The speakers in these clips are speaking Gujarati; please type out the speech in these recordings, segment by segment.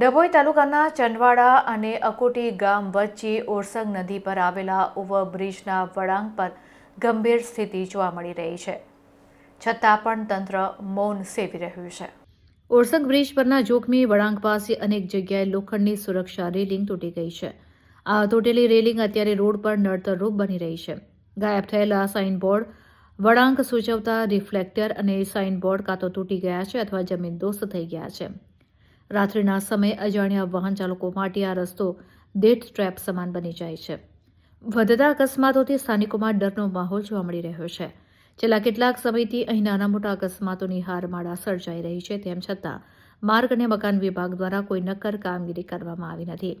ડભોઈ તાલુકાના ચંદવાડા અને અકોટી ગામ વચ્ચે ઓરસંગ નદી પર આવેલા ઓવરબ્રિજના વળાંક પર ગંભીર સ્થિતિ જોવા મળી રહી છે. છતાં પણ તંત્ર મૌન સેવી રહ્યું છે. ઓરસંગ બ્રિજ પરના જોખમી વળાંક પાસે અનેક જગ્યાએ લોખંડની સુરક્ષા રેલિંગ તૂટી ગઈ છે. આ તૂટેલી રેલિંગ અત્યારે રોડ પર નડતરરૂપ બની રહી છે. ગાયબ થયેલા સાઇનબોર્ડ વળાંક સૂચવતા રિફ્લેક્ટર અને સાઇનબોર્ડ કાં તો તૂટી ગયા છે અથવા જમીન દોસ્ત થઈ ગયા છે. રાત્રિના સમયે અજાણ્યા વાહન ચાલકો માટે આ રસ્તો ડેથ ટ્રેપ સમાન બની જાય છે. વધતા અકસ્માતોથી સ્થાનિકોમાં ડરનો માહોલ જોવા મળી રહ્યો છે. છેલ્લા કેટલાક સમયથી અહીં નાના મોટા અકસ્માતોની હારમાળા સર્જાઈ રહી છે, તેમ છતાં માર્ગ અને મકાન વિભાગ દ્વારા કોઈ નક્કર કામગીરી કરવામાં આવી નથી.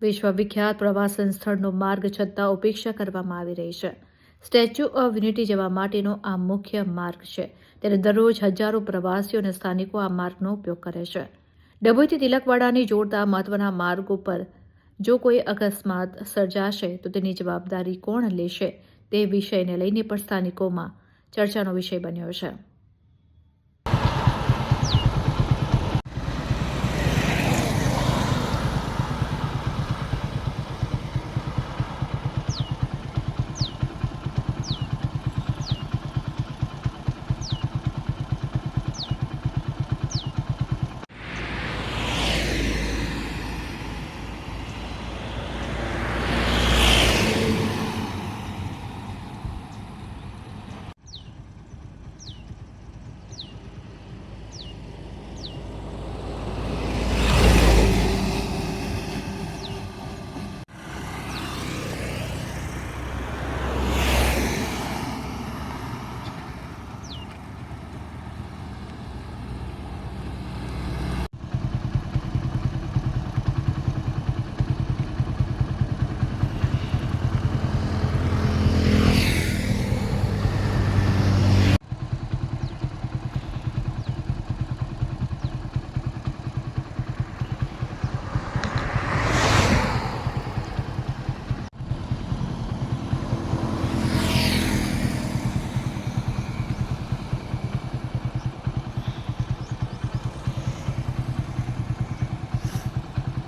વિશ્વવિખ્યાત પ્રવાસન સ્થળનો માર્ગ છતાં ઉપેક્ષા કરવામાં આવી રહી છે. સ્ટેચ્યુ ઓફ યુનિટી જવા માટેનો આ મુખ્ય માર્ગ છે. ત્યારે દરરોજ હજારો પ્રવાસીઓ અને સ્થાનિકો આ માર્ગનો ઉપયોગ કરે છે. ડભોઈથી તિલકવાડાની જોડતા મહત્વના માર્ગ ઉપર જો કોઈ અકસ્માત સર્જાશે તો તેની જવાબદારી કોણ લેશે તે વિષયને લઈને પણ સ્થાનિકોમાં ચર્ચાનો વિષય બન્યો છે.